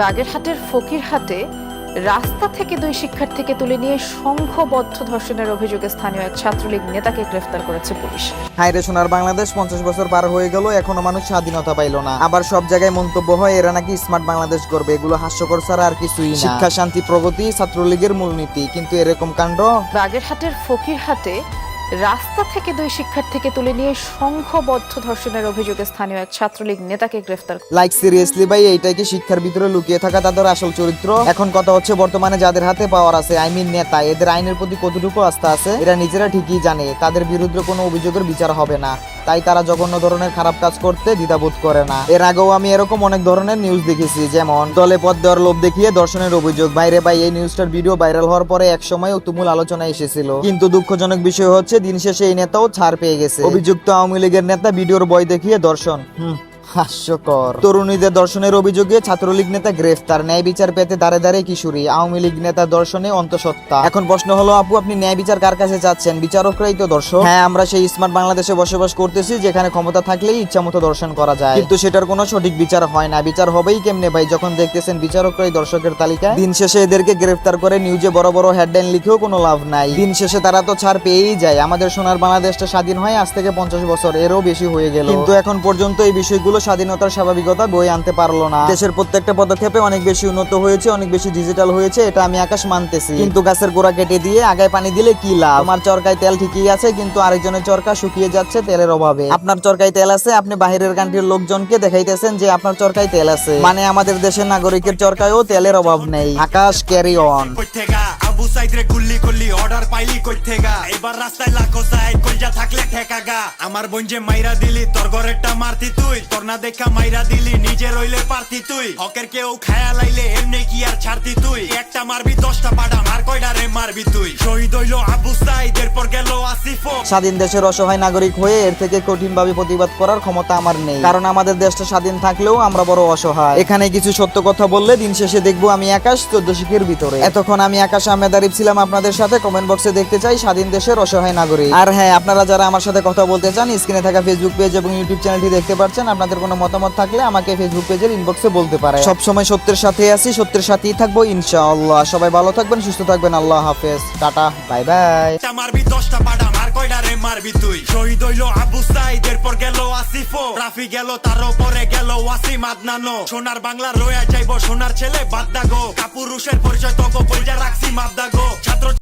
বাগেরহাটের ফকিরহাটে রাস্তা থেকে দুই শিক্ষার্থীকে তুলে নিয়ে সংঘবদ্ধ ধর্ষণের অভিযোগে স্থানীয় এক ছাত্রলীগ নেতাকে গ্রেফতার করেছে পুলিশ। হাইরে সোনার বাংলাদেশ পঞ্চাশ বছর পার হয়ে গেল এখনও মানুষ স্বাধীনতা পাইলো না। আবার সব জায়গায় মন্তব্য হয় এরা নাকি স্মার্ট বাংলাদেশ করবে এগুলো হাস্যকর ছাড়া আর কিছুই না। শিক্ষা শান্তি প্রগতি ছাত্রলীগের মূলনীতি কিন্তু এরকম কাণ্ড? বাগেরহাটের ফকিরহাটে রাস্তা থেকে দুই শিক্ষার্থীকে তুলে নিয়ে সংঘবদ্ধ ধর্ষণের অভিযোগে স্থানীয় এক ছাত্রলীগ নেতাকে গ্রেফতার লাইক সিরিয়াসলি ভাই, এইটাই কি শিক্ষার ভিতরে লুকিয়ে থাকা তাদের আসল চরিত্র? এখন কথা হচ্ছে বর্তমানে যাদের হাতে পাওয়ার আছে আই মিন নেতা, এদের আইনের প্রতি কতটুকু আস্থা আছে, এরা নিজেরা ঠিকই জানে, তাদের বিরুদ্ধে কোনো অভিযোগের বিচার হবে না। তাই তারা জঘন্য ধরনের খারাপ কাজ করতে দ্বিধাবোধ করে না। এর আগেও আমি এরকম অনেক ধরনের নিউজ দেখেছি, যেমন দলে পদ দেওয়ার লোভ দেখিয়ে দর্শনের অভিযোগ। বাইরে ভাই এই নিউজটার ভিডিও ভাইরাল হওয়ার পরে এক সময় তুমুল আলোচনা এসেছিল। কিন্তু দুঃখজনক বিষয় হচ্ছে, দিন শেষে এই নেতাও ছাড় পেয়ে গেছে। অভিযুক্ত আওয়ামী লীগের নেতা ভিডিওর বই দেখিয়ে দর্শন, হুম হাস্যকর। তরুণীদের দর্শনের অভিযোগে ছাত্রলীগ নেতা গ্রেফতার, ন্যায় বিচার পেতে দাঁড়ে দাঁড়ে কিশোরী। আওয়ামী লীগ নেতা দর্শনে অন্তঃসত্ত্বা। এখন প্রশ্ন হলো, আপু, আপনি ন্যায় বিচার কার কাছে চাচ্ছেন? বিচারকরাই তো দর্শক। হ্যাঁ আমরা সেই স্মার্ট বাংলাদেশে বসবাস করতেছি, যেখানে ক্ষমতা থাকলেই ইচ্ছা মতো দর্শন করা যায়। কিন্তু সেটার কোনো সঠিক বিচার হয় না। বিচার হবেই কেমনে ভাই? যখন দেখতেছেন বিচারকরাই দর্শকের তালিকায়, দিন শেষে এদেরকে গ্রেফতার করে নিউজে বড় বড় হেডলাইন লিখেও কোনো লাভ নাই। দিন শেষে তারা তো ছাড় পেয়েই যায়। আমাদের সোনার বাংলাদেশটা স্বাধীন হয় আজ থেকে পঞ্চাশ বছর, এরও বেশি হয়ে গেল। কিন্তু এখন পর্যন্ত এই বিষয়গুলো স্বাধীনতার স্বাভাবিকতা বই আনতে পারল না। দেশের প্রত্যেকটা পদক্ষেপে অনেক বেশি উন্নত হয়েছে, অনেক বেশি ডিজিটাল হয়েছে, এটা আমি আকাশ মানতেছি। কিন্তু গাছের গোড়া কেটে দিয়ে আগায় পানি দিলে কি লাভ? আমার চরকায় তেল ঠিকই আছে, কিন্তু আরেকজনের চরকা শুকিয়ে যাচ্ছে তেলের অভাবে। আপনার চরকায় তেল আছে, আপনি বাহিরের কান্ট্রির লোকজনকে দেখাইতেছেন যে আপনার চরকায় তেল আছে। মানে আমাদের দেশের নাগরিকের চরকায়ও তেলের অভাব নেই। আকাশ ক্যারি অন আবু সাইদ গুল্লি করলি অর্ডার পাইলি কই কইথেগা। এবার রাস্তায় লাখো সাইড কইজা থাকলে ঠেকাগা। আমার বোন যে মাইরা দিলি, তোর ঘরেরটা মারতি তুই। তোর না দেখা মাইরা দিলি, নিজে রইলে পারতি তুই। হকের কেউ খায়া লাইলে, এমনি কি আর ছাড়তি তুই? একটা মারবি, দশটা পাডা মারবি তুই। শহীদ হইল আবু সাইদ, এরপর গেল আসিফও স্বাধীন দেশের অসহায় নাগরিক হয়ে এর থেকে কঠিনভাবে প্রতিবাদ করার ক্ষমতা আমার নেই। কারণ আমাদের দেশটা স্বাধীন থাকলেও আমরা বড় অসহায়। এখানে কিছু সত্য কথা বললে দিন শেষে দেখব আমি আকাশ চোদ্দ শিখের ভিতরে। এতক্ষণ আমি আকাশ আহমেদ আরিফ ছিলাম আপনাদের সাথে। কমেন্ট বক্সে দেখতে চাই স্বাধীন দেশের অসহায় নাগরিক। আর হ্যাঁ আপনারা যারা আমার সাথে কথা বলতে চান, স্ক্রিনে থাকা ফেসবুক পেজ এবং ইউটিউব চ্যানেলটি দেখতে পাচ্ছেন আপনাদের কোনো মতামত থাকলে আমাকে ফেসবুক পেজের ইনবক্সে বলতে পারে সবসময় সত্যের সাথে আছি, সত্যের সাথেই থাকব, ইনশাআল্লাহ। সবাই ভালো থাকবেন, সুস্থ থাকবেন। আল্লাহ হাফেজ, টাটা, বাই বাই। মারবি দশটা পাডা, মার কয়টা রে মারবি তুই? শহীদ হইল আবু সাইদ এরপর গেল রাফি গেল তার পরে গেল সোনার বাংলা রয়ে যাইবো, সোনার ছেলে বাদ দাগো। কাপুরুষের পরিচয় তগো বইটা রাখছি মাদ দাগো ছাত্র